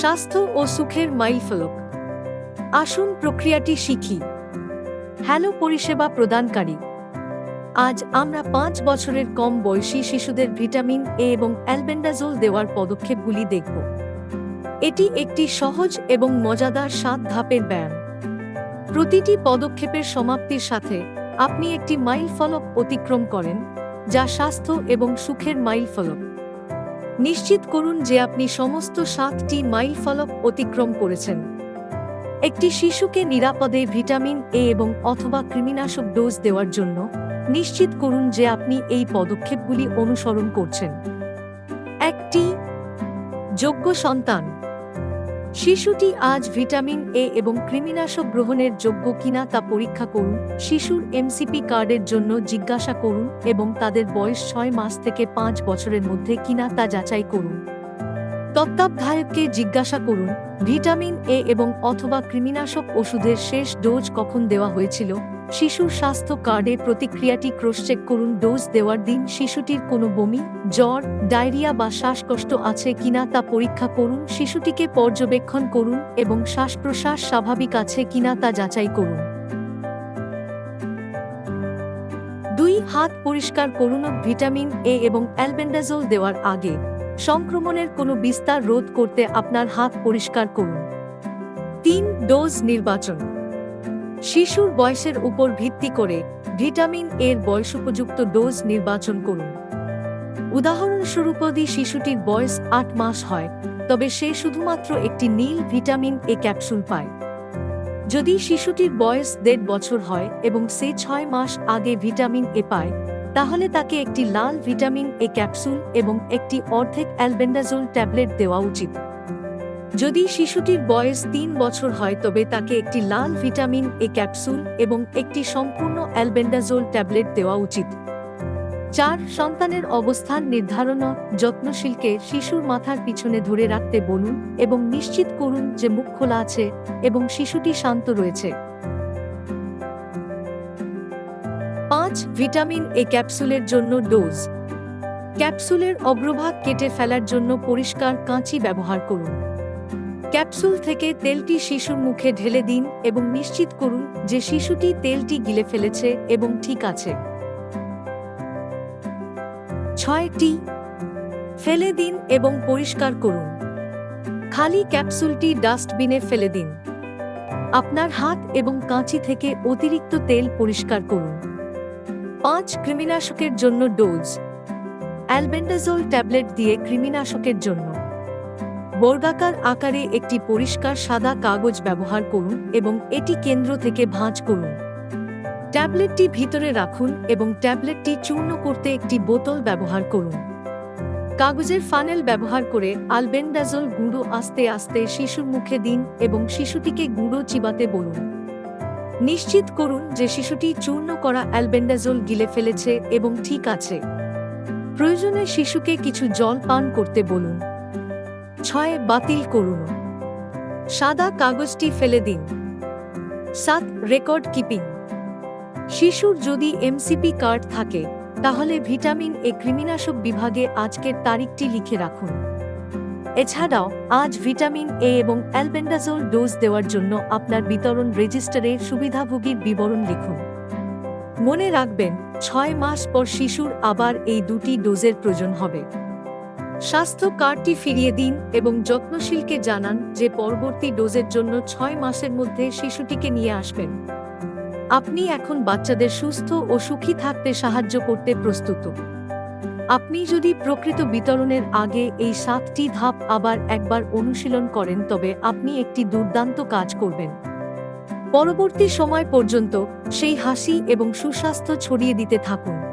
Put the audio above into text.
স্বাস্থ্য ও সুখের মাইলফলক। আসুন প্রক্রিয়াটি শিখি। হ্যালো পরিষেবা প্রদানকারী। আজ আমরা পাঁচ বছরের কম বয়সী শিশুদের ভিটামিন এ এবং অ্যালবেন্ডাজোল দেওয়ার পদক্ষেপগুলি দেখব। এটি একটি সহজ এবং মজাদার সাত ধাপের ব্যায়াম। প্রতিটি পদক্ষেপের সমাপ্তির সাথে আপনি একটি মাইল ফলক অতিক্রম করেন, যা স্বাস্থ্য এবং সুখের মাইল ফলক নিশ্চিত করুন যে আপনি সমস্ত সাতটি মাইল ফলক অতিক্রম করেছেন। একটি শিশুকে নিরাপদে ভিটামিন এ এবং অথবা কৃমিনাশক ডোজ দেওয়ার জন্য নিশ্চিত করুন যে আপনি এই পদক্ষেপগুলি অনুসরণ করছেন। একটি যোগ্য সন্তান শিশুটি আজ ভিটামিন এ এবং কৃমিনাশক গ্রহণের যোগ্য কিনা তা পরীক্ষা করুন, শিশুর এমসিপি কার্ডের জন্য জিজ্ঞাসা করুন এবং তাদের বয়স ছয় মাস থেকে পাঁচ বছরের মধ্যে কিনা তা যাচাই করুন। তত্ত্বাবধায়ককে জিজ্ঞাসা করুন, ভিটামিন এ এবং অথবা কৃমিনাশক ওষুধের শেষ ডোজ কখন দেওয়া হয়েছিল? শিশুর স্বাস্থ্য কার্ডে প্রতিক্রিয়াটি ক্রসচেক করুন। ডোজ দেওয়ার দিন শিশুটির কোনো বমি, জ্বর, ডায়রিয়া বা শ্বাসকষ্ট আছে কিনা তা পরীক্ষা করুন। শিশুটিকে পর্যবেক্ষণ করুন এবং শ্বাস প্রশ্বাস স্বাভাবিক আছে কিনা তা যাচাই করুন। দুই, হাত পরিষ্কার করুন ভিটামিন এ এবং অ্যালবেন্ডাজোল দেওয়ার আগে। সংক্রমণের কোনো বিস্তার রোধ করতে আপনার হাত পরিষ্কার করুন। তিন, ডোজ নির্বাচন। শিশুর বয়সের উপর ভিত্তি করে ভিটামিন এর বয়সোপযুক্ত ডোজ নির্বাচন করুন। উদাহরণস্বরূপ যদি শিশুটির বয়স আট মাস হয়, তবে সে শুধুমাত্র একটি নীল ভিটামিন এ ক্যাপসুল পায়। যদি শিশুটির বয়স দেড় বছর হয় এবং সে ছয় মাস আগে ভিটামিন এ পায়, তাহলে তাকে একটি লাল ভিটামিন এ ক্যাপসুল এবং একটি অর্ধেক অ্যালবেন্ডাজোল ট্যাবলেট দেওয়া উচিত। যদি শিশুটির বয়স তিন বছর হয়, তবে তাকে একটি লাল ভিটামিন, এ ক্যাপসুল এবং একটি সম্পূর্ণ অ্যালবেন্ডাজোল ট্যাবলেট দেওয়া উচিত। চার, সন্তানের অবস্থান নির্ধারণ যত্নশীলকে শিশুর মাথার পিছনে ধরে রাখতে বলুন এবং নিশ্চিত করুন যে মুখ খোলা আছে এবং শিশুটি শান্ত রয়েছে। পাঁচ, ভিটামিন, এ ক্যাপসুলের জন্য ডোজ। ক্যাপসুলের অগ্রভাগ কেটে ফেলার জন্য পরিষ্কার কাঁচি ব্যবহার করুন। ক্যাপসুল থেকে তেলটি শিশুর মুখে ঢেলে দিন এবং নিশ্চিত করুন যে শিশুটি তেলটি গিলে ফেলেছে এবং ঠিক আছে। ছয়টি, ফেলে দিন এবং পরিষ্কার করুন। খালি ক্যাপসুলটি ডাস্টবিনে ফেলে দিন। আপনার হাত এবং কাঁচি থেকে অতিরিক্ত তেল পরিষ্কার করুন। পাঁচ, কৃমিনাশকের জন্য ডোজ। অ্যালবেন্ডাজোল ট্যাবলেট দিয়ে কৃমিনাশকের জন্য। বর্গাকার আকারে একটি পরিষ্কার সাদা কাগজ ব্যবহার করুন এবং এটি কেন্দ্র থেকে ভাঁজ করুন। ট্যাবলেটটি ভিতরে রাখুন এবং ট্যাবলেটটি চূর্ণ করতে একটি বোতল ব্যবহার করুন। কাগজের ফানেল ব্যবহার করে আলবেন্ডাজোল গুঁড়ো আস্তে আস্তে শিশুর মুখে দিন এবং শিশুটিকে গুঁড়ো চিবাতে বলুন। নিশ্চিত করুন যে শিশুটি চূর্ণ করা অ্যালবেন্ডাজোল গিলে ফেলেছে এবং ঠিক আছে। প্রয়োজনে শিশুকে কিছু জল পান করতে বলুন। ছয় বাতিল করুন। সাদা কাগজটি ফেলে দিন। সাত রেকর্ড কিপিং। শিশুর যদি এমসিপি কার্ড থাকে, তাহলে ভিটামিন এ কৃমিনাশক বিভাগে আজকের তারিখটি লিখে রাখুন। এছাড়াও, আজ ভিটামিন এ এবং অ্যালবেন্ডাজোল ডোজ দেওয়ার জন্য আপনার বিতরণ রেজিস্টারে সুবিধাভোগীর বিবরণ লিখুন। মনে রাখবেন, ছয় মাস পর শিশুর আবার এই দুটি ডোজের প্রয়োজন হবে। স্বাস্থ্য কার্ডটি ফিরিয়ে দিন এবং যত্নশীলকে জানান যে পরবর্তী ডোজের জন্য ছয় মাসের মধ্যে শিশুটিকে নিয়ে আসবেন। আপনি এখন বাচ্চাদের সুস্থ ও সুখী থাকতে সাহায্য করতে প্রস্তুত। আপনি যদি প্রকৃত বিতরণের আগে এই সাতটি ধাপ আবার একবার অনুশীলন করেন, তবে আপনি একটি দুর্দান্ত কাজ করবেন। পরবর্তী সময় পর্যন্ত সেই হাসি এবং সুস্বাস্থ্য ছড়িয়ে দিতে থাকুন।